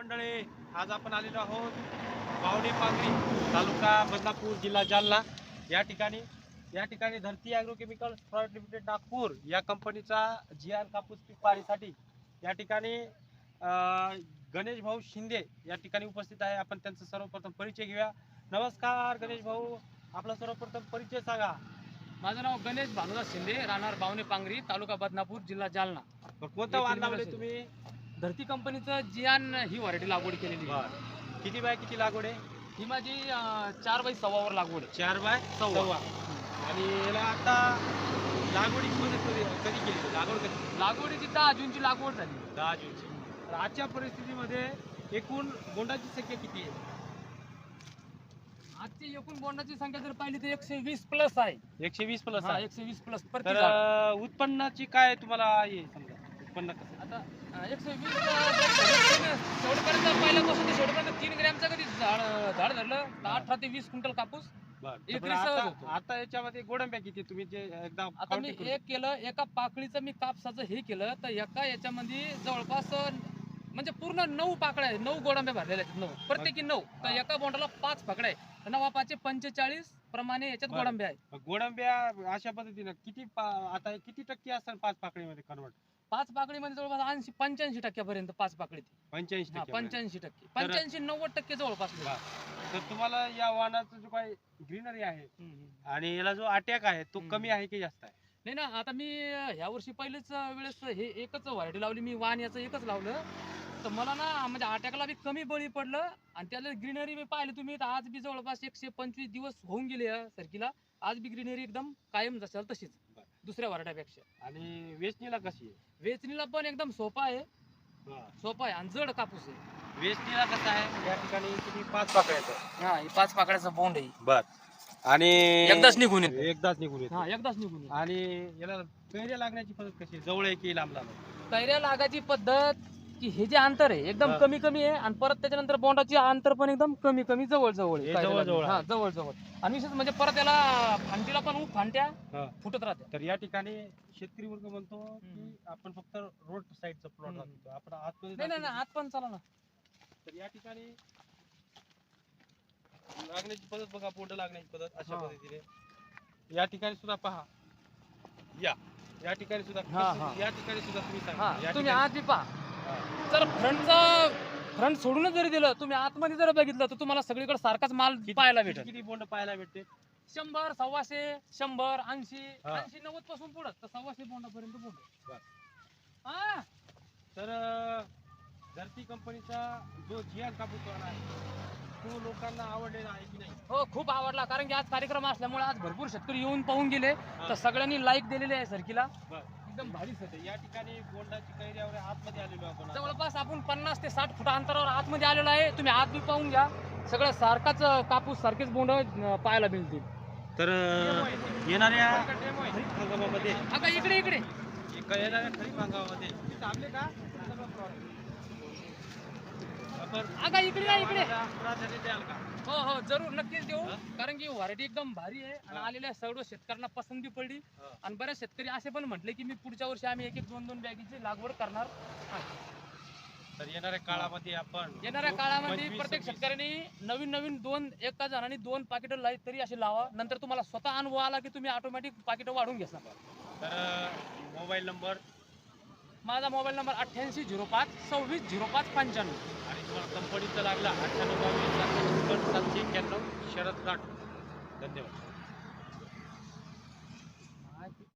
मंडळी आज आपण आलेलो आहोत पावणे पांगरी तालुका बदनापूर जिल्हा जालना. या ठिकाणी या ठिकाणी Dharti agro chemical private limited Nagpur या कंपनीचा जियान कापूस पीक पाहणीसाठी या ठिकाणी गणेश भाऊ शिंदे या ठिकाणी उपस्थित आहे. आपण त्यांचा सर्वप्रथम परिचय घेऊया. नमस्कार गणेश भाऊ. आपला सर्वप्रथम परिचय सांगा. माझं नाव गणेश भानुदास शिंदे राहणार बावणे पांगरी तालुका बदनापूर जिल्हा जालना. कोणता किलोमीटर लावले. तुम्ही? धरती कंपनीचं जियान ही व्हरायटी लागवड केलेली आहे. बर. किती बाय किती लागवड आहे? ही माझी अं, चार बाय सव्वावर लागवड आहे. चार बाय सव्वा. सव्वा. आणि याला आता लागवडी कधी केली लागवड कधी? लागवडीची दहा जूनची लागवड झाली. दहा जूनची. तर आजच्या परिस्थितीमध्ये एकूण बोंडाची संख्या किती आहे? आजची एकूण बोंडाची संख्या जर पाहिली तर एकशे वीस प्लस आहे. एकशे वीस प्लस हा, आहे. एकशे वीस प्लस प्रति झाड. उत्पन्नाची काय तुम्हाला हे समजा? उत्पन्न कसं? आता एकशे वीस शेवटपर्यंत पहिल्यापासून ते शेवटपर्यंत तीन ग्रॅमचं कधी झाड झाड धरलं? तर अठरा ते वीस क्विंटल कापूस सहज आता होतो. आता याच्यामध्ये गोडंब्या किती? तुम्ही जे एकदा आता मी counting करून- एक केलं एका पाकळीचं मी कापसाचं हे केलं तर एका याच्यामध्ये जवळपास अं, म्हणजे पूर्ण नऊ पाकळ्या आहे नऊ गोडांब्या भरलेल्या आहेत. नऊ. प्रत्येकी नऊ. तर हा. एका बोंडाला पाच पाकळ्या आहे तर नवा पाचशे पंचेचाळीस प्रमाणे याच्यात बरं. गोडांब्या आहे गोडंब्या अशा पद्धतीनं किती पा- आता किती टक्के असतात पाच पाकळीमध्ये कन्वर्ट? पाच पाकळीमध्ये जवळपास ऐंशी पंच्याऐंशी टक्क्यापर्यंत पाच पाकळीत पंच्याऐंशी टक्के पंच्याऐंशी टक्के पंच्याऐंशी नव्वद टक्के जवळपास. तर तुम्हाला या वाहनाचा जो काही ग्रीनरी आहे हम्म, हम्म. आणि याला जो अटॅक आहे तो हम्म. कमी आहे की जास्त आहे नाही ना आता मी ह्या वर्षी पहिलेच वेळेस हे एकच व्हरायटी लावली मी वाण याचं एकच लावलं तर मला ना म्हणजे अटॅकला बी कमी बळी पडलं आणि त्याला ग्रीनरी मी पाहिली तुम्ही तर आज बी जवळपास एकशे पंचवीस दिवस होऊन गेले या सरकीला आज बी ग्रीनरी एकदम कायम जशाल तशीच. दुसऱ्या व्हरायट्यापेक्षा आणि वेचणीला कशी आहे? वेचणीला पण एकदम सोपा आहे. सोपा आहे आणि जड कापूस आहे. वेचणीला कसं आहे? या ठिकाणी पाच पाकळ्या आहेत हा हे पाच पाकड्याचं बोंड आहे. बर. आणि एकदाच निघून येतं. एकदाच निघून येतो. हा एकदाच निघून येतं. आणि याला कैऱ्या लागण्याची पद्धत कशी आहे? जवळ आहे की लांब लांब आहे? कैऱ्या लागायची पद्धत की हे जे अंतर आहे एकदम हा. कमी कमी आहे आणि परत त्याच्यानंतर बोंडाची अंतर पण एकदम कमी कमी जवळ जवळ हे जवळ जवळ हा आहे. जवळ जवळ आणि विशेष म्हणजे परत याला फांटीला पण फांट्या हा. फुटत राहत्या तर या ठिकाणी शेतकरी वर्ग म्हणतो की हम्म. आपण फक्त रोड साईडचा प्लॉट हम्म. दाखवतो आपण आतमध्ये नाही नाही नाही, दाखवतो. आत पण चला ना तर या ठिकाणी लागण्याची पद्धत बघा बोंड लागण्याची पद्धत अशा हा. पद्धतीने या ठिकाणी सुद्धा पहा या या ठिकाणी सुद्धा हा, हा. या ठिकाणी सुद्धा तुम्ही सांगा हा या तुम्ही ठिकाणी- बी पहा. जर फ्रंटचा फ्रंट सोडूनच जरी दिलं तुम्ही आतमध्ये जर बघितलं तर तुम्हाला सगळीकडे सारखाच माल पाहायला भेटेल. किती बोंड पाहायला भेटते शंभर सव्वाशे शंभर ऐंशी हा. ऐंशी नव्वदपासून पुढं. तर सव्वाशे बोंडापर्यंत बोंड. बर. हा. तर अं, धरती कंपनीचा जो जियान कापूस वाला आहे तो लोकांना आवडलेला आहे की नाही? हो खूप आवडला कारण की आज कार्यक्रम असल्यामुळे आज भरपूर शेतकरी येऊन पाहून गेले. तर सगळ्यांनी लाईक दिलेली आहे सरकीला. बर. एकदम भारी सर तर या ठिकाणी बोंडाची कैऱ्यावर आतमध्ये आलेलो आपण आता. जवळपास आपण पन्नास ते साठ फुट अंतरावर आतमध्ये आलेलो आहे. तुम्ही आत बी पाहून घ्या. सगळं सारखाच अं, कापूस सारखेच बोंड पाहायला मिळतील. तर येणाऱ्या खरीप हंगामामध्ये आता इकडे इकडे. एका येणाऱ्या खरीप हंगामामध्ये. थांबले का? इकडे ना इकडे वाहनाला प्राधान्य द्याल का हो हो जरूर नक्कीच देऊ? कारण की व्हरायटी एकदम भारी आहे आणि हा. आलेल्या सर्व शेतकऱ्यांना पसंती पडली. आणि बऱ्याच शेतकरी असे पण म्हटले की मी पुढच्या वर्षी आम्ही एक एक दोन दोन बॅगीची लागवड करणार आहे. तर येणाऱ्या काळामध्ये आपण येणाऱ्या काळामध्ये पंचवीस, प्रत्येक सव्वीस- शेतकऱ्यांनी नवीन नवीन दोन एका जणांनी दोन पाकिटं लाई तरी असे लावा नंतर तुम्हाला स्वतः अनुभव आला की तुम्ही ऑटोमॅटिक पाकिटं वाढून घेसा तर मोबाईल नंबर माझा मोबाईल नंबर अठ्ठ्याऐंशी झिरो पाच सव्वीस झिरो पाच पंच्याण्णव. आणि तुम्हाला कंपनीचा लागला अठ्ठ्याण्णव बावीस सातशे सातशे एक्क्याण्णव शरद काठ धन्यवाद.